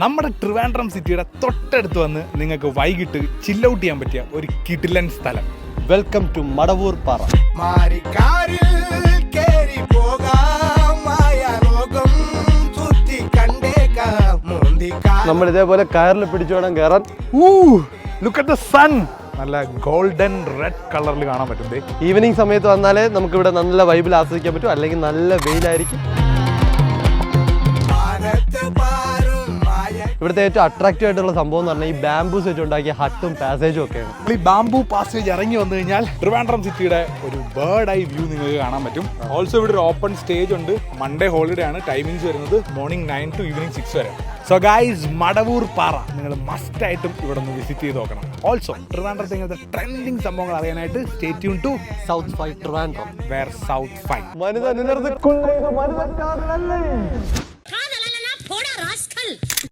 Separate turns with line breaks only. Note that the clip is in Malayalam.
നമ്മുടെ ട്രിവാൻഡ്രം സിറ്റിയുടെ തൊട്ടടുത്ത് വന്ന് നിങ്ങൾക്ക് വൈകിട്ട് ചില്ലൗട്ട് ചെയ്യാൻ പറ്റിയ ഒരു കിടിലൻ സ്ഥലം.
വെൽക്കം ടു മടവൂർ പാറ. നമ്മൾ ഇതേപോലെ കയറിൽ പിടിച്ചു വേണം കയറാൻ.
ഊ ലുക്ക് അറ്റ് ദ സൺ നല്ല ഗോൾഡൻ റെഡ് കളറിൽ കാണാൻ പറ്റും ദേ.
ഈവനിങ് സമയത്ത് വന്നാലേ നമുക്ക് ഇവിടെ നല്ല വൈബിൽ ആസ്വദിക്കാൻ പറ്റും. അല്ലെങ്കിൽ നല്ല വെയിലായിരിക്കും. ഇവിടുത്തെ ഏറ്റവും അട്രാക്റ്റീവ് ആയിട്ടുള്ള സംഭവം എന്ന് പറഞ്ഞാൽ ഈ ബാംബൂസ് വെച്ച് ഉണ്ടാക്കിയ ഹട്ടും പാസേജും ഒക്കെയാണ്.
ഈ ബാംബു പാസേജ് ഇറങ്ങി വന്നു കഴിഞ്ഞാൽ ട്രിവാൻഡ്രം സിറ്റിയുടെ ഒരു ബേർഡ് ഐ വ്യൂ നിങ്ങൾക്ക് കാണാൻ പറ്റും. ഓൾസോ ഇവിടെ ഒരു ഓപ്പൺ സ്റ്റേജ് ഉണ്ട്. മൺഡേ ഹോളിഡേ ആണ്. ടൈമിങ്സ് വരുന്നത് morning nine to evening six വരെ. So guys Madavoor Para. നിങ്ങൾ മസ്റ്റ് ആയിട്ടും ഇവിടെ ഒന്ന് വിസിറ്റ് ചെയ്ത് നോക്കണം. ഓൾസോ ട്രിവാൻഡ്രത്തെ ഇങ്ങനത്തെ ട്രെൻഡിങ് സംഭവങ്ങൾ അറിയാനായിട്ട് state യൂൺ to
south five Trivandrum
where south five
മനുത നിലർത്ത് കൊള്ളേത് മനുതക്കാരനല്ലേ